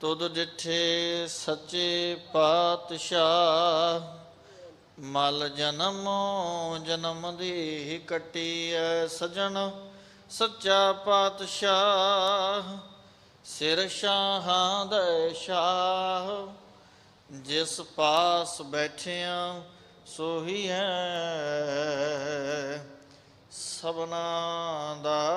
ਤੁਧ ਡਿਠੇ ਸੱਚੇ ਪਾਤਸ਼ਾਹ ਮਲ ਜਨਮ ਜਨਮ ਦੀ ਕਟੀ ਕੱਟੀਐ ਸਜਣ ਸੱਚਾ ਪਾਤਸ਼ਾਹ। ਸਿਰ ਸ਼ਾਹਾਂ ਦੇ ਸ਼ਾਹ, ਜਿਸ ਪਾਸ ਬੈਠਿਆਂ ਸੋਹੀ ਹੈ ਸਭਨਾ ਦਾ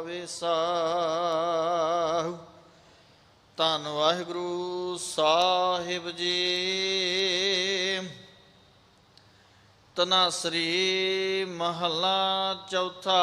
ਵਿਸਾਹ। ਧੰਨ ਵਾਹਿਗੁਰੂ ਸਾਹਿਬ ਜੀ। ਤਨਾਸਰੀ ਮਹਲਾ ਚੌਥਾ।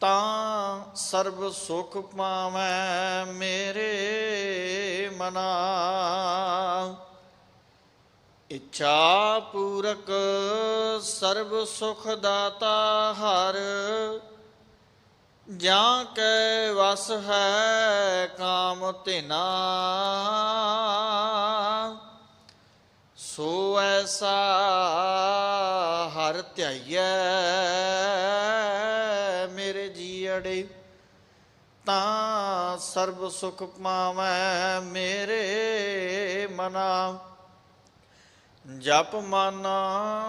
ਤਾਂ ਸਰਬ ਸੁਖ ਪਾਵੈ ਮੇਰੇ ਮਨਾ। ਇੱਛਾ ਪੂਰਕ ਸਰਬ ਸੁਖ ਦਾਤਾ ਹਰ, ਜਾਂ ਕੈ ਵਸ ਹੈ ਕਾਮ ਤਿਨਾ ਸੋ ਐਸਾ ਹਰ ਧਿਆਈਐ। ਮੇਰੇ ਤਾਂ ਸਰਬ ਸੁਖ ਪਾਵੈ ਮੇਰੇ ਮਨਾ। ਜਪ ਮਨ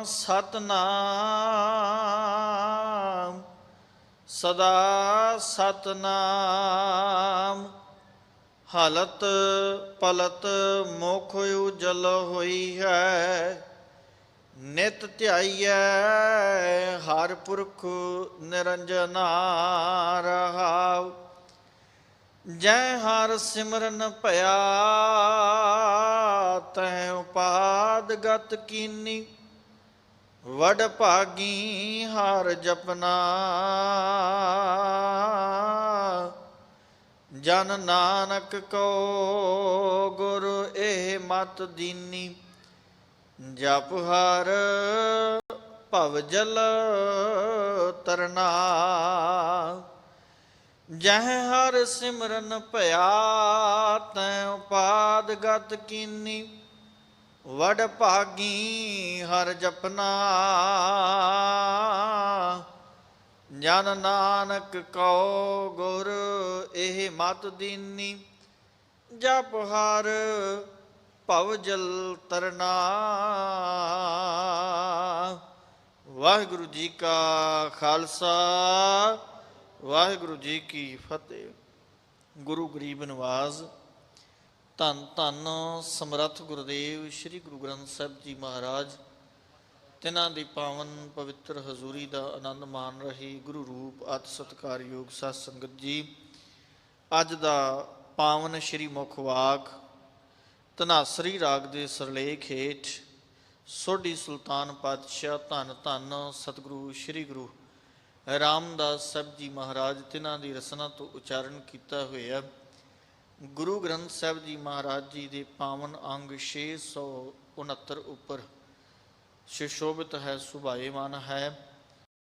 ਸਤਨਾਮ, ਸਦਾ ਸਤਨਾਮ। ਹਲਤ ਪਲਤ ਮੁਖ ਉਜਲ ਹੋਈ ਹੈ ਨਿਤ ਧਿਆਈਐ, ਹਰ ਪੁਰਖ ਨਿਰੰਜਨਾ ਰਹਾਉ। ਜੈ ਹਰ ਸਿਮਰਨ ਭਇਆ, ਤੈ ਉਪਾਦ ਗਤ ਕੀਨੀ। ਵਡ ਭਾਗੀ ਹਰ ਜਪਨਾ। ਜਨ ਨਾਨਕ ਕੋ ਗੁਰ ਇਹ ਮਤ ਦੀਨੀ। ਜਪ ਹਰ ਭਵ ਜਲ ਤਰਨਾ। ਜਹ ਹਰ ਸਿਮਰਨ ਭਇਆ, ਤੈ ਉਪਾਦ ਗਤ ਕੀਨੀ। ਵਡ ਭਾਗੀ ਹਰ ਜਪਨਾ। ਜਨ ਨਾਨਕ ਕਉ ਗੁਰ ਇਹ ਮਤ ਦੀਨੀ। ਜਪ ਹਰ ਭਵ ਜਲ ਤਰਨਾ। ਵਾਹਿਗੁਰੂ ਜੀ ਕਾ ਖਾਲਸਾ, ਵਾਹਿਗੁਰੂ ਜੀ ਕੀ ਫਤਿਹ। ਗੁਰੂ ਗਰੀਬ ਨਵਾਜ਼, ਧੰਨ ਧੰਨ ਸਮਰੱਥ ਗੁਰਦੇਵ ਸ੍ਰੀ ਗੁਰੂ ਗ੍ਰੰਥ ਸਾਹਿਬ ਜੀ ਮਹਾਰਾਜ, ਤਿਨਾਂ ਦੀ ਪਾਵਨ ਪਵਿੱਤਰ ਹਜ਼ੂਰੀ ਦਾ ਆਨੰਦ ਮਾਣ ਰਹੀ ਗੁਰੂ ਰੂਪ ਅਤ ਸਤਕਾਰਯੋਗ ਸਾਧ ਸੰਗਤ ਜੀ। ਅੱਜ ਦਾ ਪਾਵਨ ਸ੍ਰੀ ਮੁਖ ਵਾਕ ਧਨਾਸਰੀ ਰਾਗ ਦੇ ਸਰਲੇਖ ਹੇਠ ਸੋਢੀ ਸੁਲਤਾਨ ਪਾਤਸ਼ਾਹ ਧੰਨ ਧੰਨ ਸਤਿਗੁਰੂ ਸ੍ਰੀ ਗੁਰੂ ਰਾਮਦਾਸ ਸਾਹਿਬ ਜੀ ਮਹਾਰਾਜ ਤਿਨਾਂ ਦੀ ਰਸਨਾ ਤੋਂ ਉਚਾਰਨ ਕੀਤਾ ਹੋਇਆ। ਗੁਰੂ ਗ੍ਰੰਥ ਸਾਹਿਬ ਜੀ ਮਹਾਰਾਜ ਜੀ ਦੇ ਪਾਵਨ ਅੰਗ 669 ਉੱਪਰ ਸ਼ਿਸ਼ੋਭਿਤ ਹੈ ਸੁਭਾਏਮਾਨ ਹੈ।